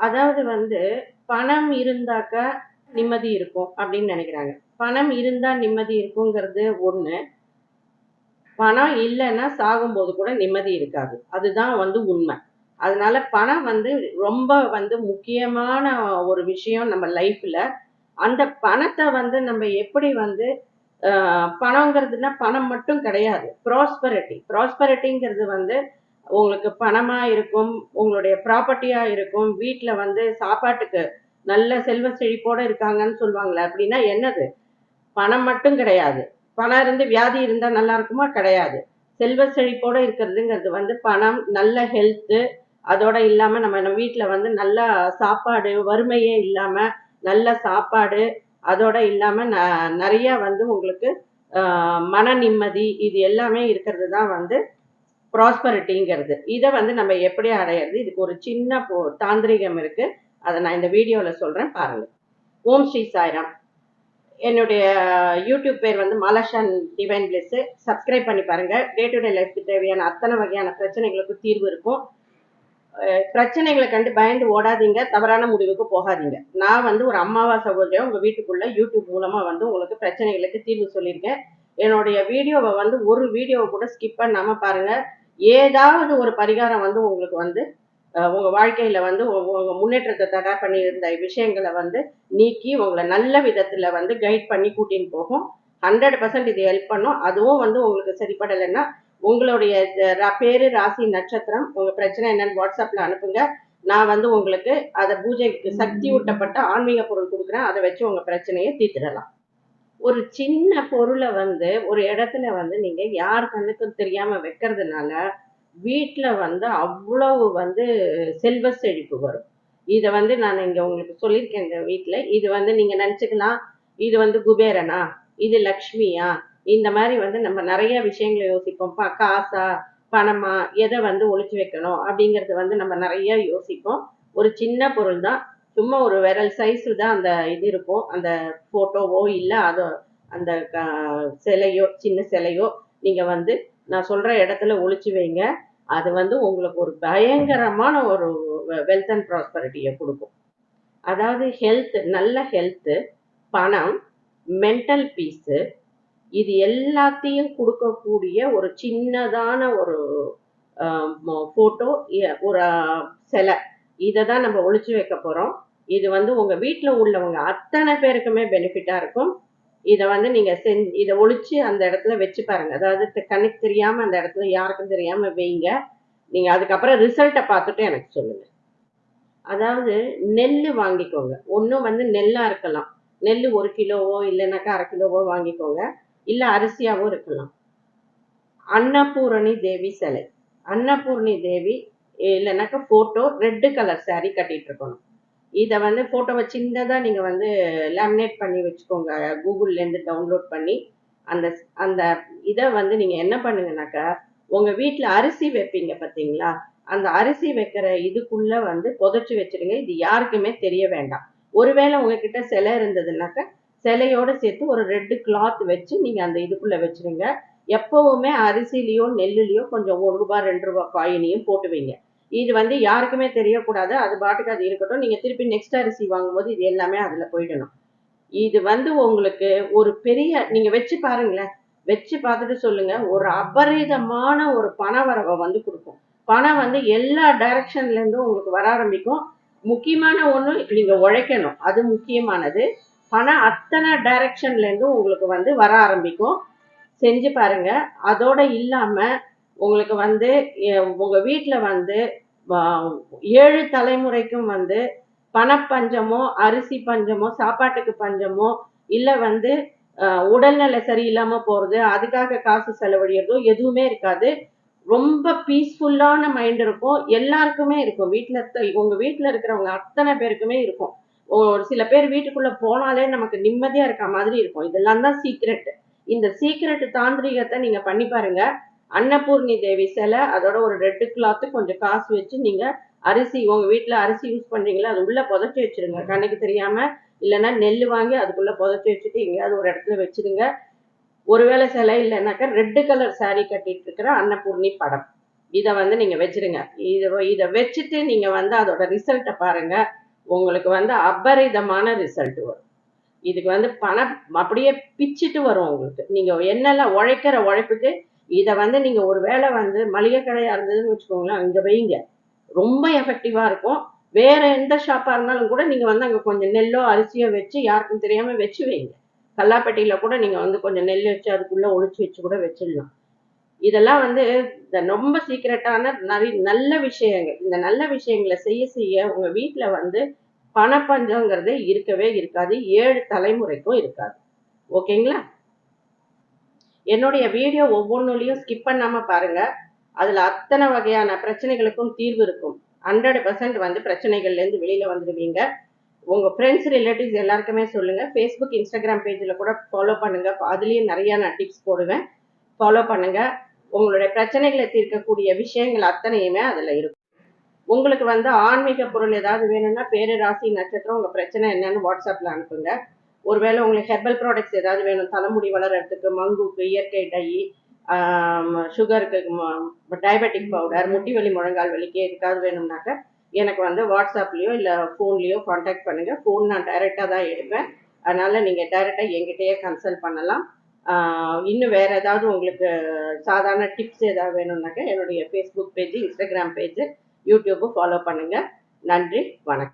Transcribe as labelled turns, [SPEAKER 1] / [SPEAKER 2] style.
[SPEAKER 1] அதாவது வந்து பணம் இருந்தாக்கா நிம்மதி இருக்கும் அப்படின்னு நினைக்கிறாங்க. பணம் இருந்தா நிம்மதி இருக்குங்கிறது ஒண்ணு. பணம் இல்லைன்னா சாகும்போது கூட நிம்மதி இருக்காது. அதுதான் வந்து உண்மை. அதனால பணம் வந்து ரொம்ப வந்து முக்கியமான ஒரு விஷயம் நம்ம லைஃப்ல அந்த பணத்தை வந்து நம்ம எப்படி வந்து பணங்கிறதுனா பணம் மட்டும் கிடையாது. ப்ராஸ்பரிட்டி ப்ராஸ்பரிட்டிங்கிறது வந்து உங்களுக்கு பணமா இருக்கும் உங்களுடைய ப்ராப்பர்ட்டியா இருக்கும் வீட்டில் வந்து சாப்பாட்டுக்கு நல்ல செல்வ செழிப்போட இருக்காங்கன்னு சொல்லுவாங்களே அப்படின்னா என்னது? பணம் மட்டும் கிடையாது. பணம் இருந்து வியாதி இருந்தா நல்லா இருக்குமா? கிடையாது. செல்வ செழிப்போட இருக்கிறதுங்கிறது வந்து பணம் நல்ல ஹெல்த்து அதோட இல்லாம நம்ம நம்ம வீட்டில் வந்து நல்ல சாப்பாடு வறுமையே இல்லாம நல்ல சாப்பாடு அதோட இல்லாம ந- நிறைய வந்து உங்களுக்கு மன நிம்மதி இது எல்லாமே இருக்கிறது தான் வந்து ப்ராஸ்பரிட்டிங்கிறது. இதை வந்து நம்ம எப்படி அடையிறது? இதுக்கு ஒரு சின்ன போ- தாந்திரிகம் இருக்கு. அதை நான் இந்த வீடியோவில் சொல்றேன் பாருங்க. ஓம் ஸ்ரீ சாய்ராம். என்னுடைய யூடியூப் பேர் வந்து மலஷன் டிவைன் பிளஸ். சப்ஸ்கிரைப் பண்ணி பாருங்க. டே டு டே லைஃப்க்கு தேவையான அத்தனை வகையான பிரச்சனைகளுக்கு தீர்வு இருக்கும். பிரச்சனைகளை கண்டு பயந்து ஓடாதீங்க. தவறான முடிவுக்கு போகாதீங்க. நான் வந்து ஒரு அம்மாவா சகோதரியா உங்க வீட்டுக்குள்ள யூடியூப் மூலமா வந்து உங்களுக்கு பிரச்சனைகளுக்கு தீர்வு சொல்லியிருக்கேன். என்னுடைய வீடியோவை வந்து ஒரு வீடியோவை கூட ஸ்கிப் பண்ணாம பாருங்க. ஏதாவது ஒரு பரிகாரம் வந்து உங்களுக்கு வந்து உங்கள் உங்க வாழ்க்கையில வந்து உங்க முன்னேற்றத்தை தடை பண்ணியிருந்த விஷயங்களை வந்து நீக்கி உங்களை நல்ல விதத்துல வந்து கைட் பண்ணி கூட்டின்னு போகும். ஹண்ட்ரட் பர்சன்ட் இது ஹெல்ப் பண்ணும். அதுவும் வந்து உங்களுக்கு சரிப்படலைன்னா உங்களுடைய பேரு ராசி நட்சத்திரம் உங்க பிரச்சனை என்னன்னு வாட்ஸ்அப்ல அனுப்புங்க. நான் வந்து உங்களுக்கு அதை பூஜைக்கு சக்தி ஊட்டப்பட்ட ஆன்மீக பொருள் கொடுக்குறேன். அதை வச்சு உங்க பிரச்சனையை தீர்த்திடலாம். ஒரு சின்ன பொருளை வந்து ஒரு இடத்துல வந்து நீங்க யார் கண்ணுக்கும் தெரியாம வைக்கிறதுனால வீட்ல வந்து அவ்வளவு வந்து செல்வ செழிப்பு வரும். இதை வந்து நான் இங்க உங்களுக்கு சொல்லியிருக்கேன் இந்த வீட்ல. இது வந்து நீங்க நினைச்சுக்கலாம் இது வந்து குபேரனா இது லக்ஷ்மியா இந்த மாதிரி வந்து நம்ம நிறைய விஷயங்களை யோசிப்போம். காசா பணமா எதை வந்து ஒழிச்சு வைக்கணும் அப்படிங்கறது வந்து நம்ம நிறைய யோசிப்போம். ஒரு சின்ன பொருள் தான் சும்மா ஒரு விரல் சைஸில் தான் அந்த இது இருக்கும். அந்த ஃபோட்டோவோ இல்லை அதோ அந்த சிலையோ சின்ன சிலையோ நீங்கள் வந்து நான் சொல்கிற இடத்துல ஒழிச்சு வைங்க. அது வந்து உங்களுக்கு ஒரு பயங்கரமான ஒரு வெல்த் அண்ட் ப்ராஸ்பரிட்டியை கொடுக்கும். அதாவது ஹெல்த் நல்ல ஹெல்த்து பணம் மென்டல் பீஸு இது எல்லாத்தையும் கொடுக்கக்கூடிய ஒரு சின்னதான ஒரு ஃபோட்டோ ஒரு சிலை. இதை தான் நம்ம ஒழிச்சு வைக்க போகிறோம் இது வந்து உங்கள் வீட்டில் உள்ளவங்க அத்தனை பேருக்குமே பெனிஃபிட்டாக இருக்கும். இதை வந்து நீங்கள் செஞ் இதை ஒழிச்சு அந்த இடத்துல வச்சு பாருங்க. அதாவது கண்ணுக்கு தெரியாமல் அந்த இடத்துல யாருக்கும் தெரியாமல் வைங்க. நீங்கள் அதுக்கப்புறம் ரிசல்ட்டை பார்த்துட்டு எனக்கு சொல்லுங்கள் அதாவது நெல் வாங்கிக்கோங்க. ஒன்றும் வந்து நெல்லாக இருக்கலாம். நெல் ஒரு கிலோவோ இல்லைனாக்கா அரை கிலோவோ வாங்கிக்கோங்க. இல்லை அரிசியாவோ இருக்கலாம். அன்னபூரணி தேவி சிலை. அன்னபூரணி தேவி இல்லைனாக்கா ஃபோட்டோ ரெட்டு கலர் saree கட்டிட்டு இருக்கணும். இதை வந்து ஃபோட்டோவை சின்னதாக நீங்கள் வந்து லேமினேட் பண்ணி வச்சுக்கோங்க. கூகுள்லேருந்து டவுன்லோட் பண்ணி அந்த அந்த இதை வந்து நீங்கள் என்ன பண்ணுங்கனாக்கா உங்கள் வீட்டில் அரிசி வைப்பீங்க பார்த்தீங்களா அந்த அரிசி வைக்கிற இதுக்குள்ள வந்து புதைச்சி வச்சுருங்க. இது யாருக்குமே தெரிய வேண்டாம். ஒருவேளை உங்ககிட்ட சிலை இருந்ததுனாக்கா சிலையோட சேர்த்து ஒரு ரெட்டு கிளாத் வச்சு நீங்கள் அந்த இதுக்குள்ளே வச்சிருங்க. எப்போவுமே அரிசிலேயோ நெல்லுலேயோ கொஞ்சம் ஒரு ரூபா ரெண்டு ரூபா காயினையும் போட்டு வைங்க இது வந்து யாருக்குமே தெரியக்கூடாது. அது பாட்டுக்கு அது இருக்கட்டும். நீங்கள் திருப்பி நெக்ஸ்ட் அரிசி வாங்கும்போது இது எல்லாமே அதில் போயிடணும். இது வந்து உங்களுக்கு ஒரு பெரிய நீங்கள் வச்சு பாருங்களேன். வச்சு பார்த்துட்டு சொல்லுங்க. ஒரு அபரிதமான ஒரு பண வரவை வந்து கொடுக்கும். பணம் வந்து எல்லா டைரக்ஷன்லேருந்தும் உங்களுக்கு வர ஆரம்பிக்கும். முக்கியமான ஒன்று நீங்கள் உழைக்கணும். அது முக்கியமானது. பணம் அத்தனை டைரக்ஷன்லேருந்தும் உங்களுக்கு வந்து வர ஆரம்பிக்கும். செஞ்சு பாருங்க. அதோட இல்லாமல் உங்களுக்கு வந்து உங்கள் உங்க வந்து ஏழு தலைமுறைக்கும் வந்து பணப்பஞ்சமோ அரிசி பஞ்சமோ சாப்பாட்டுக்கு பஞ்சமோ இல்லை வந்து உடல்நிலை சரியில்லாமல் போகிறது அதுக்காக காசு செலவழியறதோ எதுவுமே இருக்காது. ரொம்ப பீஸ்ஃபுல்லான மைண்ட் இருக்கும். எல்லாருக்குமே இருக்கும். வீட்டில் உங்கள் வீட்டில் இருக்கிறவங்க அத்தனை பேருக்குமே இருக்கும். ஒரு சில பேர் வீட்டுக்குள்ளே போனாலே நமக்கு நிம்மதியாக இருக்க மாதிரி இருக்கும். இதெல்லாம் தான் சீக்ரெட் இந்த சீக்ரெட் தாந்திரிகத்தை நீங்கள் பண்ணி பாருங்கள் அன்னபூர்ணி தேவி சிலை அதோட ஒரு ரெட்டு கிளாத்து கொஞ்சம் காசு வச்சு நீங்க அரிசி உங்க வீட்டில் அரிசி யூஸ் பண்றீங்களா அது உள்ள புதைச்சி வச்சிருங்க. கண்ணுக்கு தெரியாம இல்லைன்னா நெல் வாங்கி அதுக்குள்ள புதைச்சி வச்சுட்டு எங்கேயாவது ஒரு இடத்துல வச்சிருங்க. ஒருவேளை சிலை இல்லைனாக்கா ரெட்டு கலர் saree கட்டிட்டு இருக்கிற அன்னபூர்ணி படம். இதை வந்து நீங்க வச்சிருங்க. இதை இதை வச்சுட்டு நீங்க வந்து அதோட ரிசல்ட்டை பாருங்க. உங்களுக்கு வந்து அபரிதமான ரிசல்ட் வரும். இதுக்கு வந்து பணம் அப்படியே பிச்சிட்டு வரும் உங்களுக்கு. நீங்க என்னெல்லாம் உழைக்கிற உழைப்புக்கு இதை வந்து நீங்க ஒரு வேளை வந்து மளிகை கடையா இருந்ததுன்னு வச்சுக்கோங்களேன் அங்கே வைங்க. ரொம்ப எஃபெக்டிவாக இருக்கும். வேற எந்த ஷாப்பா இருந்தாலும் கூட நீங்க வந்து அங்க கொஞ்சம் நெல்லோ அரிசியோ வச்சு யாருக்கும் தெரியாம வச்சு வைங்க. கல்லாப்பட்டியில் கூட நீங்க வந்து கொஞ்சம் நெல் வச்சு அதுக்குள்ள ஒழிச்சு வச்சு கூட வச்சிடலாம். இதெல்லாம் வந்து இந்த ரொம்ப சீக்கிரட்டான நிறைய நல்ல விஷயங்கள். இந்த நல்ல விஷயங்களை செய்ய செய்ய உங்க வீட்டில் வந்து பணப்பஞ்சங்கிறது இருக்கவே இருக்காது. ஏழு தலைமுறைக்கும் இருக்காது. ஓகேங்களா? என்னுடைய வீடியோ ஒவ்வொன்றுலையும் ஸ்கிப் பண்ணாமல் பாருங்கள் அதில் அத்தனை வகையான பிரச்சனைகளுக்கும் தீர்வு இருக்கும். ஹண்ட்ரட் பர்சன்ட் வந்து பிரச்சனைகள்லேருந்து வெளியில் வந்துடுவீங்க. உங்கள் ஃப்ரெண்ட்ஸ் ரிலேட்டிவ்ஸ் எல்லாருக்குமே சொல்லுங்கள் ஃபேஸ்புக் இன்ஸ்டாகிராம் பேஜில் கூட ஃபாலோ பண்ணுங்கள் அதுலேயும் நிறைய நான் டிப்ஸ் போடுவேன். ஃபாலோ பண்ணுங்கள் உங்களுடைய பிரச்சனைகளை தீர்க்கக்கூடிய விஷயங்கள் அத்தனையுமே அதில் இருக்கும். உங்களுக்கு வந்து ஆன்மீக பொருள் ஏதாவது வேணும்னா பேரு ராசி நட்சத்திரம் உங்கள் பிரச்சனை என்னன்னு வாட்ஸ்அப்பில் அனுப்புங்க. ஒருவேளை உங்களுக்கு ஹெர்பல் ப்ராடக்ட்ஸ் ஏதாவது வேணும் தலைமுடி வளர்றதுக்கு மங்குக்கு இயற்கை டை சுகருக்கு டயபெட்டிக் பவுடர் முட்டி வலி முழங்கால் வலிக்கு எதுக்காவது வேணும்னாக்க எனக்கு வந்து வாட்ஸ்அப்லேயோ இல்லை ஃபோன்லேயோ காண்டாக்ட் பண்ணுங்கள் ஃபோன் நான் டைரெக்டாக தான் எடுப்பேன். அதனால் நீங்கள் டைரெக்டாக எங்கிட்டயே கன்சல்ட் பண்ணலாம். இன்னும் வேறு ஏதாவது உங்களுக்கு சாதாரண டிப்ஸ் ஏதாவது வேணும்னாக்க என்னுடைய Facebook page Instagram page YouTube follow பண்ணுங்கள் நன்றி வணக்கம்.